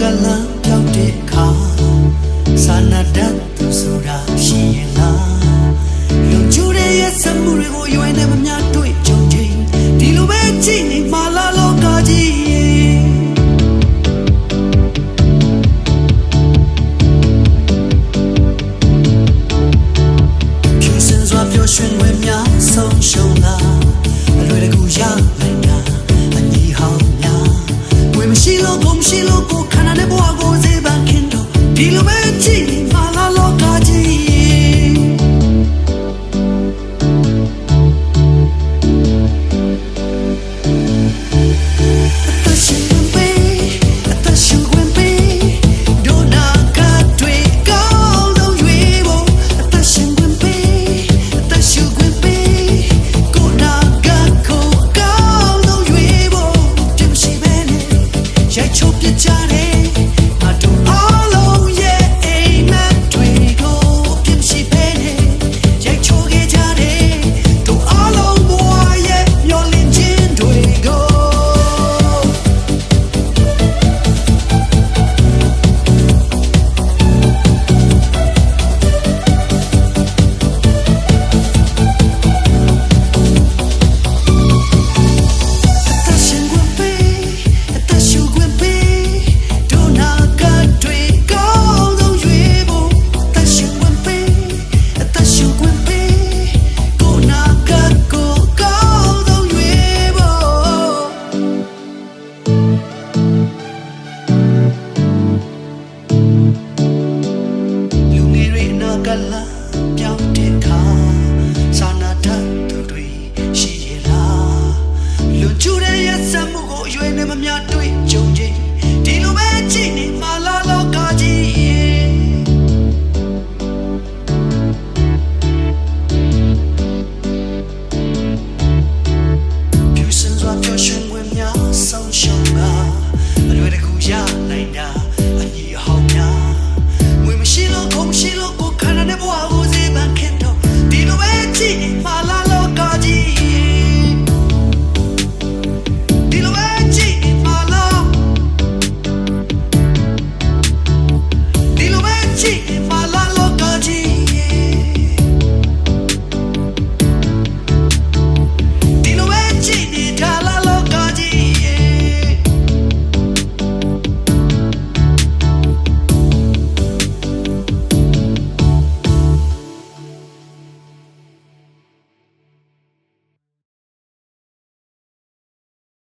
ကလန်ပြောက်တဲ့အခါစာနာတတ်သူဆိုတာရှိရင်လားလုံချူတဲ့ရဲ့စမှုတွေကိုရွေးနေမများတွေ့ကြုံချင်းဒီလိုပဲကြည့်နေမှာလားလောကကြီးရွှင်ွယ်များဆုံးရှုံးလာအလွယ်တကူရနိုင်တာ ဝေမရှိ ရိုက်ချုပ်ပြကြတယ် များတွေ့ကြုံချင်းဒီလိုပဲကြည့်နေ